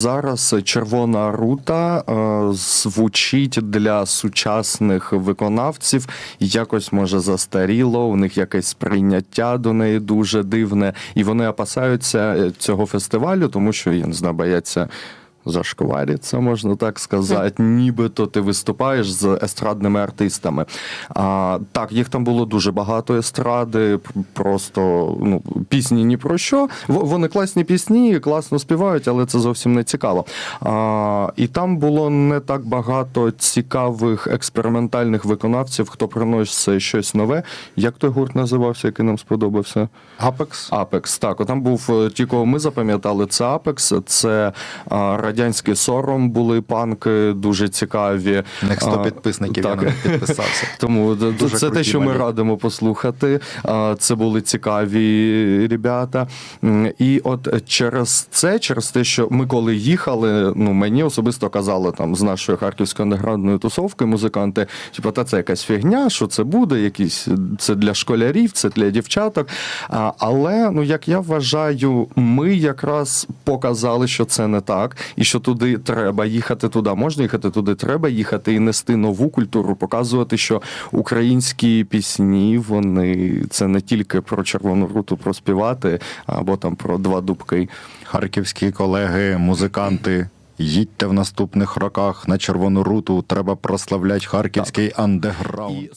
Зараз червона рута е, звучить для сучасних виконавців якось може застаріло. У них якесь сприйняття до неї дуже дивне, і вони опасаються е, цього фестивалю, тому що я не знаю, бояться. Зашквариться, можна так сказати, нібито ти виступаєш з естрадними артистами. А, так, їх там було дуже багато естради, просто ну, пісні ні про що. Вони класні пісні, класно співають, але це зовсім не цікаво. А, і там було не так багато цікавих експериментальних виконавців, хто приносить щось нове. Як той гурт називався, який нам сподобався? Апекс. Апекс, так, там був е, ті, кого ми запам'ятали, це Апекс, це а, радянський сором були панки, дуже цікаві. Них 100 А, підписників, я так. навіть підписався. Тому Дуже це те, що ми радимо послухати. Це були цікаві ребята. І от через це, через те, що ми коли їхали, ну мені особисто казали там з нашої харківської андеграундної тусовки музиканти, типу, та це якась фігня, що це буде, якісь це для школярів, це для дівчаток. Але ну як я вважаю, ми якраз показали, що це не так, і що туди треба їхати туди. Можна їхати туди, треба їхати і нести нову культуру, показувати, що українські пісні вони це не тільки про червону руту проспівати, або там про два дубки. Харківські колеги, музиканти. Їдьте в наступних роках на червону руту. Треба прославляти харківський андеграунд.